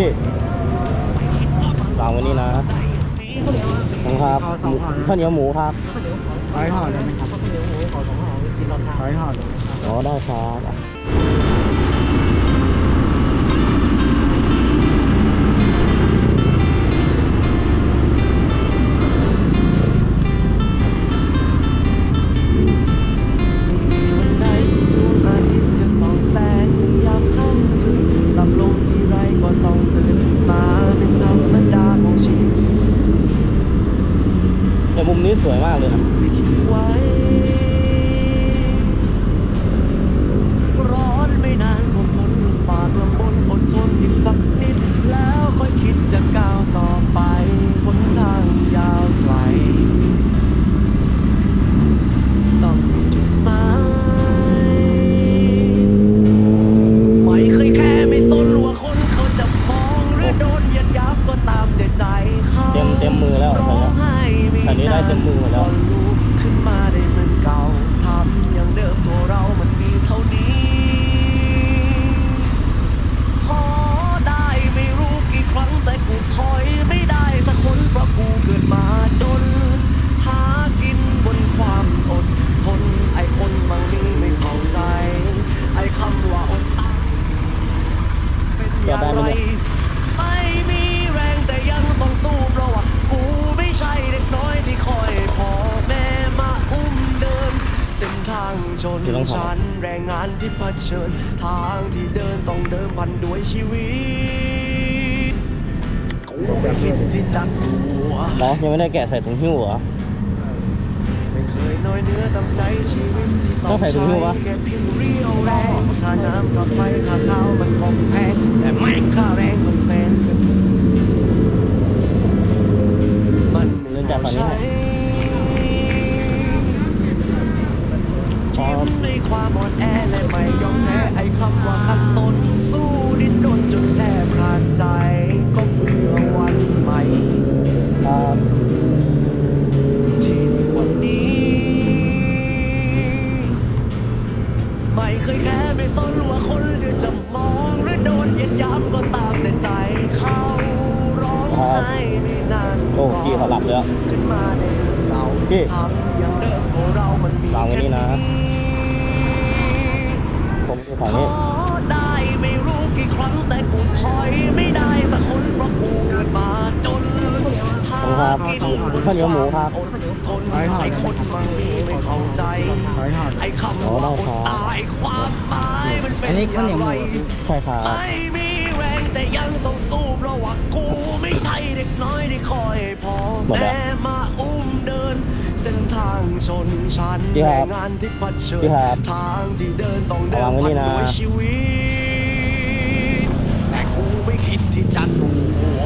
พี่วางไว้นี่นะนะครับหมูข้าวเหนียวหมูครับร้อยห่อเลยไหมครับร้อยห่อเลยไหมครับอ๋อได้ครับ นี้สวยมากเลยนะ นี้ได้จนมมือหมดแล้วางชนเดี๋ยวต้องถอดชั้นแรงงานที่เผชิญทางที่เดินต้องเดิมพันด้วยชีวิตกูไม่คิดที่จะกลัวเนาะยังไม่ได้แกะใส่ถุงหิ้วเหรอ ไม่เคยน้อยเนื้อตำใจชีวิตที่ต้ต้อองงใส่ถุงใช้หิ้ววะ แค่เพียงเรียวแรงค่าน้ำค่าไฟค่าข้าวมันคงแพงแต่แม่งค่าแรงมันแสนจะถูกมันไม่เดินจากฝั่งนี้ใช่ามอ่อนแอและไม่ยอมแพ้ไอ้คำว่าขัดสน สู้ดิ้นรนจนแทบขาดใจ ก็เพื่อวันใหม่ครับที่ดีกว่านี้ ไม่เคยแค่ไม่สนว่าคนเดียวจะมองหรือโดนเหยียดหย้ำก็ตามแต่ใจเขาร้องไห้ไม่นานโอ้พี่เขาหลับแล้วขึ้นมาในเรื่องเก่าพี่ทำอย่างเดิมของเรามันมีวางไว้แค่นี่นี้นะผมอยู่ ฝั่งท้นี้อได้ไม่รู้กี่ครั้งแต่กูถอยไม่ได้สักคนเพราะกูเกิดมาจนหาครับกินบนข้าวเหนียวหมูครับอดทนไอ้คนมันมีไม่เข้าใจไอ้คำว่าอดตายความหมายมันเป็นอย่างไรใช่ครับไม่มีแรงแต่ยังต้องสู้เพราะว่ากูไม่ใช่เด็กน้อยที่คอยพ่อหมดแล้วแม่มาอุ้ม เดินเส้นทางชนชันพี่คแรรับงงานที่เผชิญพี่ครับทางที่เดินต้องเดิเอานวางไว้พันี่นนะด้วยชีวิตแต่กูไม่คิดที่จะกลัว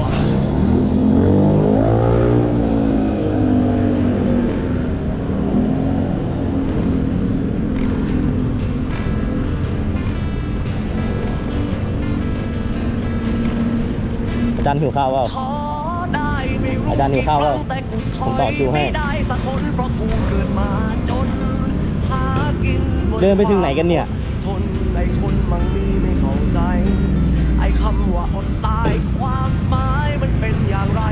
อาจารย์หิวข้าวเปล่าท้ อาจารย์หิวข้าวเปล่าผมต่ออยคิวให้เดินไปถึงไหนกันเนี่ยทนไอคนมังมีไม่เข้าใจ ไอคำว่าอดตายความหมายมันเป็นอย่างไร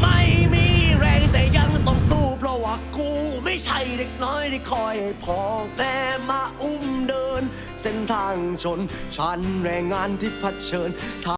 ไม่มีแรงแต่ยังต้องสู้เพราะว่ากูไม่ใช่เด็กน้อยที่คอยให้พ่อแม่มาอุ้มเดิน เส้นทางชนชันแรงงานที่เผชิญ